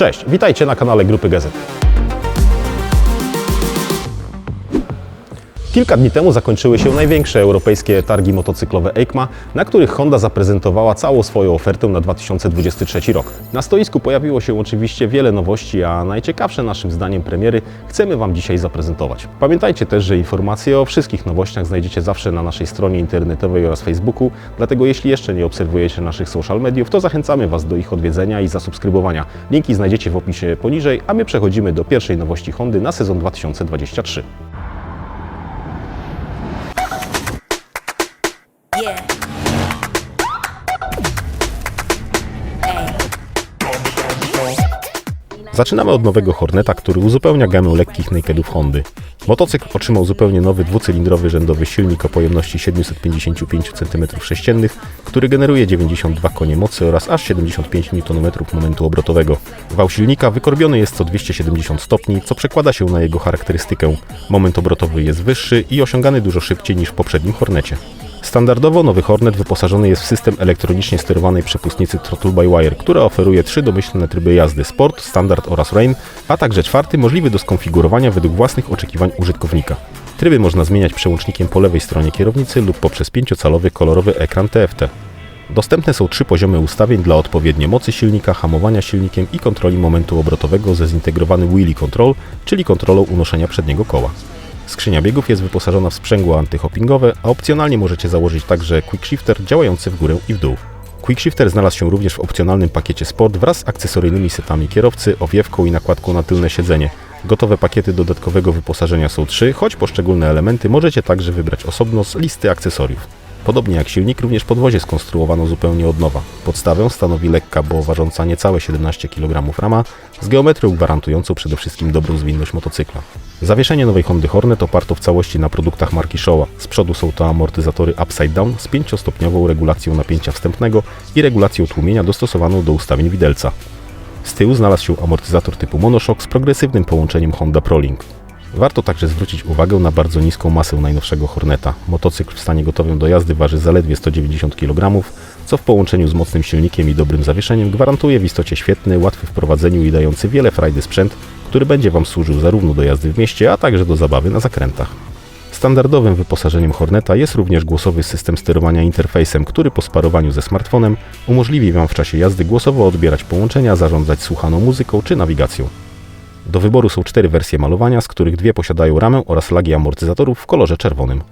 Cześć, witajcie na kanale Grupy Gazet. Kilka dni temu zakończyły się największe europejskie targi motocyklowe EICMA, na których Honda zaprezentowała całą swoją ofertę na 2023 rok. Na stoisku pojawiło się oczywiście wiele nowości, a najciekawsze naszym zdaniem premiery chcemy Wam dzisiaj zaprezentować. Pamiętajcie też, że informacje o wszystkich nowościach znajdziecie zawsze na naszej stronie internetowej oraz Facebooku, dlatego jeśli jeszcze nie obserwujecie naszych social mediów, to zachęcamy Was do ich odwiedzenia i zasubskrybowania. Linki znajdziecie w opisie poniżej, a my przechodzimy do pierwszej nowości Hondy na sezon 2023. Zaczynamy od nowego Horneta, który uzupełnia gamę lekkich nakedów Hondy. Motocykl otrzymał zupełnie nowy dwucylindrowy rzędowy silnik o pojemności 755 cm3, który generuje 92 konie mocy oraz aż 75 Nm momentu obrotowego. Wał silnika wykorbiony jest co 270 stopni, co przekłada się na jego charakterystykę. Moment obrotowy jest wyższy i osiągany dużo szybciej niż w poprzednim Hornecie. Standardowo nowy Hornet wyposażony jest w system elektronicznie sterowanej przepustnicy Throttle by Wire, która oferuje trzy domyślne tryby jazdy Sport, Standard oraz Rain, a także czwarty możliwy do skonfigurowania według własnych oczekiwań użytkownika. Tryby można zmieniać przełącznikiem po lewej stronie kierownicy lub poprzez pięciocalowy kolorowy ekran TFT. Dostępne są trzy poziomy ustawień dla odpowiedniej mocy silnika, hamowania silnikiem i kontroli momentu obrotowego ze zintegrowanym wheelie control, czyli kontrolą unoszenia przedniego koła. Skrzynia biegów jest wyposażona w sprzęgło antyhoppingowe, a opcjonalnie możecie założyć także quick shifter działający w górę i w dół. Quick shifter znalazł się również w opcjonalnym pakiecie Sport wraz z akcesoryjnymi setami kierowcy, owiewką i nakładką na tylne siedzenie. Gotowe pakiety dodatkowego wyposażenia są trzy, choć poszczególne elementy możecie także wybrać osobno z listy akcesoriów. Podobnie jak silnik, również podwozie skonstruowano zupełnie od nowa. Podstawę stanowi lekka, bo ważąca niecałe 17 kg rama, z geometrią gwarantującą przede wszystkim dobrą zwinność motocykla. Zawieszenie nowej Hondy Hornet oparto w całości na produktach marki Showa. Z przodu są to amortyzatory Upside Down z 5-stopniową regulacją napięcia wstępnego i regulacją tłumienia dostosowaną do ustawień widelca. Z tyłu znalazł się amortyzator typu Monoshock z progresywnym połączeniem Honda ProLink. Warto także zwrócić uwagę na bardzo niską masę najnowszego Horneta. Motocykl w stanie gotowym do jazdy waży zaledwie 190 kg, co w połączeniu z mocnym silnikiem i dobrym zawieszeniem gwarantuje w istocie świetny, łatwy w prowadzeniu i dający wiele frajdy sprzęt, który będzie Wam służył zarówno do jazdy w mieście, a także do zabawy na zakrętach. Standardowym wyposażeniem Horneta jest również głosowy system sterowania interfejsem, który po sparowaniu ze smartfonem umożliwi Wam w czasie jazdy głosowo odbierać połączenia, zarządzać słuchaną muzyką czy nawigacją. Do wyboru są cztery wersje malowania, z których dwie posiadają ramę oraz lagi amortyzatorów w kolorze czerwonym.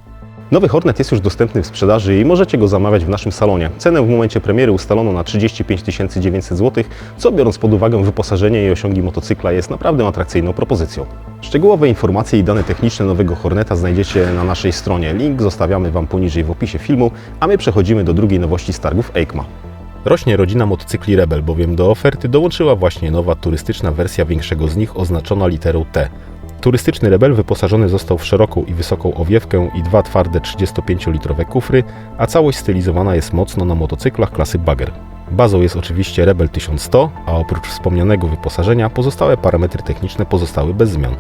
Nowy Hornet jest już dostępny w sprzedaży i możecie go zamawiać w naszym salonie. Cenę w momencie premiery ustalono na 35 900 zł, co biorąc pod uwagę wyposażenie i osiągi motocykla jest naprawdę atrakcyjną propozycją. Szczegółowe informacje i dane techniczne nowego Horneta znajdziecie na naszej stronie. Link zostawiamy Wam poniżej w opisie filmu, a my przechodzimy do drugiej nowości z targów EICMA. Rośnie rodzina motocykli Rebel, bowiem do oferty dołączyła właśnie nowa turystyczna wersja większego z nich oznaczona literą T. Turystyczny Rebel wyposażony został w szeroką i wysoką owiewkę i dwa twarde 35-litrowe kufry, a całość stylizowana jest mocno na motocyklach klasy Bagger. Bazą jest oczywiście Rebel 1100, a oprócz wspomnianego wyposażenia pozostałe parametry techniczne pozostały bez zmian.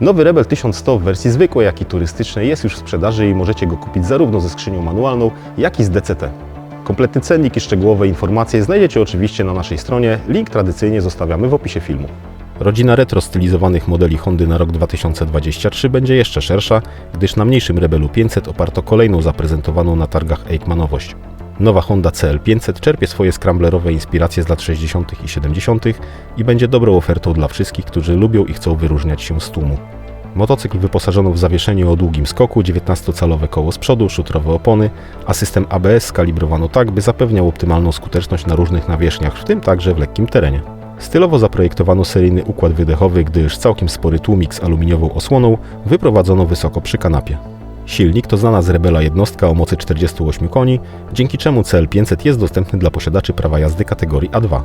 Nowy Rebel 1100 w wersji zwykłej, jak i turystycznej jest już w sprzedaży i możecie go kupić zarówno ze skrzynią manualną, jak i z DCT. Kompletny cennik i szczegółowe informacje znajdziecie oczywiście na naszej stronie. Link tradycyjnie zostawiamy w opisie filmu. Rodzina retro stylizowanych modeli Hondy na rok 2023 będzie jeszcze szersza, gdyż na mniejszym Rebelu 500 oparto kolejną zaprezentowaną na targach EICMA nowość. Nowa Honda CL500 czerpie swoje scramblerowe inspiracje z lat 60. i 70. i będzie dobrą ofertą dla wszystkich, którzy lubią i chcą wyróżniać się z tłumu. Motocykl wyposażono w zawieszenie o długim skoku, 19-calowe koło z przodu, szutrowe opony, a system ABS skalibrowano tak, by zapewniał optymalną skuteczność na różnych nawierzchniach, w tym także w lekkim terenie. Stylowo zaprojektowano seryjny układ wydechowy, gdyż całkiem spory tłumik z aluminiową osłoną wyprowadzono wysoko przy kanapie. Silnik to znana z Rebela jednostka o mocy 48 koni, dzięki czemu CL500 jest dostępny dla posiadaczy prawa jazdy kategorii A2.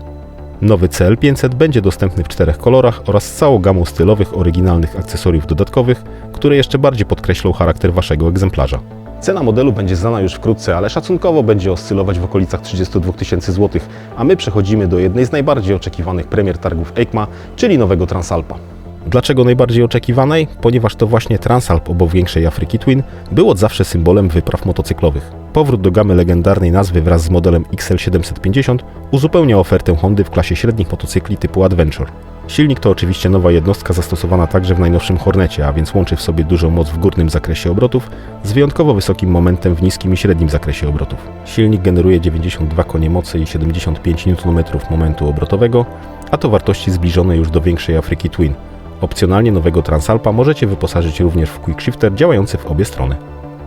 Nowy CL500 będzie dostępny w czterech kolorach oraz całą gamą stylowych, oryginalnych akcesoriów dodatkowych, które jeszcze bardziej podkreślą charakter Waszego egzemplarza. Cena modelu będzie znana już wkrótce, ale szacunkowo będzie oscylować w okolicach 32 tysięcy złotych, a my przechodzimy do jednej z najbardziej oczekiwanych premier targów EICMA, czyli nowego Transalpa. Dlaczego najbardziej oczekiwanej? Ponieważ to właśnie Transalp obok większej Afryki Twin był od zawsze symbolem wypraw motocyklowych. Powrót do gamy legendarnej nazwy wraz z modelem XL750 uzupełnia ofertę Hondy w klasie średnich motocykli typu Adventure. Silnik to oczywiście nowa jednostka zastosowana także w najnowszym Hornecie, a więc łączy w sobie dużą moc w górnym zakresie obrotów z wyjątkowo wysokim momentem w niskim i średnim zakresie obrotów. Silnik generuje 92 konie mocy i 75 Nm momentu obrotowego, a to wartości zbliżone już do większej Afryki Twin. Opcjonalnie nowego Transalpa możecie wyposażyć również w quickshifter działający w obie strony.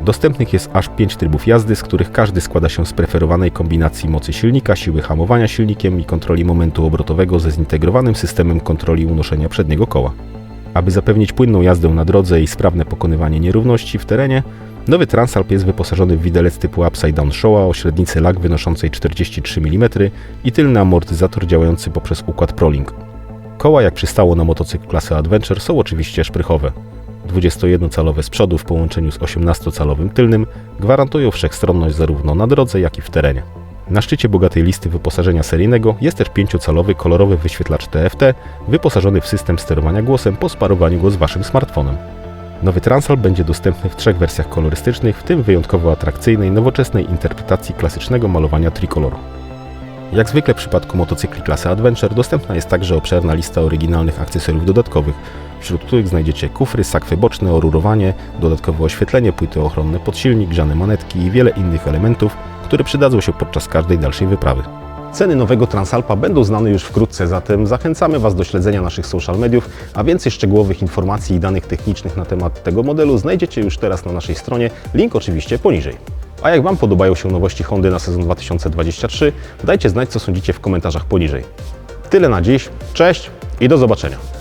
Dostępnych jest aż 5 trybów jazdy, z których każdy składa się z preferowanej kombinacji mocy silnika, siły hamowania silnikiem i kontroli momentu obrotowego ze zintegrowanym systemem kontroli unoszenia przedniego koła. Aby zapewnić płynną jazdę na drodze i sprawne pokonywanie nierówności w terenie, nowy Transalp jest wyposażony w widelec typu Upside Down Showa o średnicy lag wynoszącej 43 mm i tylny amortyzator działający poprzez układ Prolink. Koła, jak przystało na motocykl klasy Adventure, są oczywiście szprychowe. 21-calowe z przodu w połączeniu z 18-calowym tylnym gwarantują wszechstronność zarówno na drodze, jak i w terenie. Na szczycie bogatej listy wyposażenia seryjnego jest też 5-calowy kolorowy wyświetlacz TFT wyposażony w system sterowania głosem po sparowaniu go z Waszym smartfonem. Nowy Transalp będzie dostępny w trzech wersjach kolorystycznych, w tym wyjątkowo atrakcyjnej, nowoczesnej interpretacji klasycznego malowania tricolor. Jak zwykle w przypadku motocykli klasy Adventure dostępna jest także obszerna lista oryginalnych akcesoriów dodatkowych, wśród których znajdziecie kufry, sakwy boczne, orurowanie, dodatkowe oświetlenie, płyty ochronne pod silnik, grzane manetki i wiele innych elementów, które przydadzą się podczas każdej dalszej wyprawy. Ceny nowego Transalpa będą znane już wkrótce, zatem zachęcamy Was do śledzenia naszych social mediów, a więcej szczegółowych informacji i danych technicznych na temat tego modelu znajdziecie już teraz na naszej stronie, link oczywiście poniżej. A jak Wam podobają się nowości Hondy na sezon 2023, dajcie znać co sądzicie w komentarzach poniżej. Tyle na dziś, cześć i do zobaczenia.